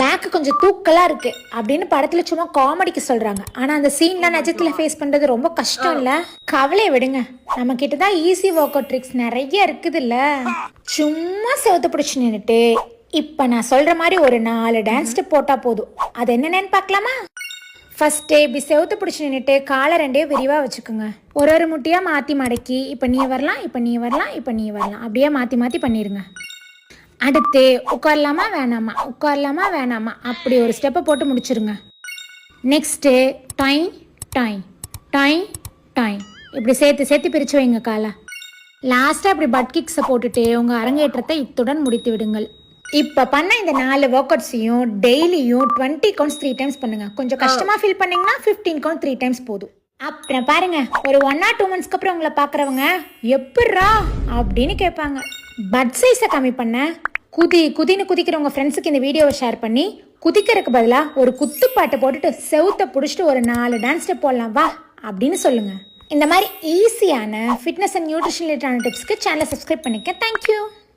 Bag கொஞ்சம் தூக்கலாக இருக்கு அப்படின்னு படத்தில் சும்மா காமெடிக்கு சொல்கிறாங்க ஆனால் அந்த சீன்லாம் நிஜத்தில் ஃபேஸ் பண்ணுறது ரொம்ப கஷ்டம் இல்லை? கவலையை விடுங்க. நம்ம கிட்ட தான் ஈஸி ஒர்க் அவுட் ட்ரிக்ஸ் நிறைய இருக்குதுல்ல? சும்மா செவத்து பிடிச்சி நின்றுட்டு இப்போ நான் சொல்கிற மாதிரி ஒரு நாலு டான்ஸ் ஸ்டெப் போட்டால் போதும். அது என்னென்னு பார்க்கலாமா? ஃபஸ்ட்டு இப்படி செவுத்து பிடிச்சி நின்றுட்டு காலை ரெண்டையும் விரிவாக வச்சுக்கோங்க. ஒரு ஒரு முட்டியாக மாற்றி மடக்கி இப்போ நீ வரலாம் இப்போ நீ வரலாம் இப்போ நீ வரலாம். அப்படியே மாற்றி மாற்றி பண்ணிடுங்க அடுத்து உட்காரலாமா வேணாமா? உட்காரலாமா வேணாமா? அப்படி ஒரு ஸ்டெப்பை போட்டு முடிச்சிருங்க. Next time time time time. இப்படி சேர்த்து சேர்த்து பிரித்து வைங்க காலை. லாஸ்ட்டாக இப்படி பட் கிக்ஸை போட்டுட்டு உங்கள் அரங்கேற்றத்தை இத்துடன் முடித்து விடுங்கள். இப்போ பண்ண இந்த நாலு ஒர்க் அவுட்ஸையும் டெய்லியும் டுவெண்ட்டி கவுண்ட்ஸ் த்ரீ டைம்ஸ் பண்ணுங்கள் கொஞ்சம் கஷ்டமாக ஃபீல் பண்ணிங்கன்னா ஃபிஃப்டீன் கவுண்ட் த்ரீ டைம்ஸ் போதும். அப்புறம் பாருங்க ஒரு ஒன் ஆர் டூ மந்த்ஸ்க்கு அப்புறம் உங்களை பார்க்குறவங்க எப்பட்றா அப்படின்னு கேட்பாங்க. பட் சைஸை கம்மி பண்ண குதி குதின்னு குதிக்கிற உங்கள் ஃப்ரெண்ட்ஸுக்கு இந்த வீடியோவை ஷேர் பண்ணி குதிக்கிறதுக்கு பதிலாக ஒரு குத்துப்பாட்டை போட்டுட்டு செவுத்தை பிடிச்சிட்டு ஒரு நாலு டான்ஸ் ஸ்டெப் போடலாம் வா அப்படின்னு சொல்லுங்கள் இந்த மாதிரி ஈஸியான ஃபிட்னஸ் அண்ட் நியூட்ரிஷன் ரிலேட்டடான டிப்ஸ்க்கு சேனலை சப்ஸ்கிரைப் பண்ணிக்க. தேங்க்யூ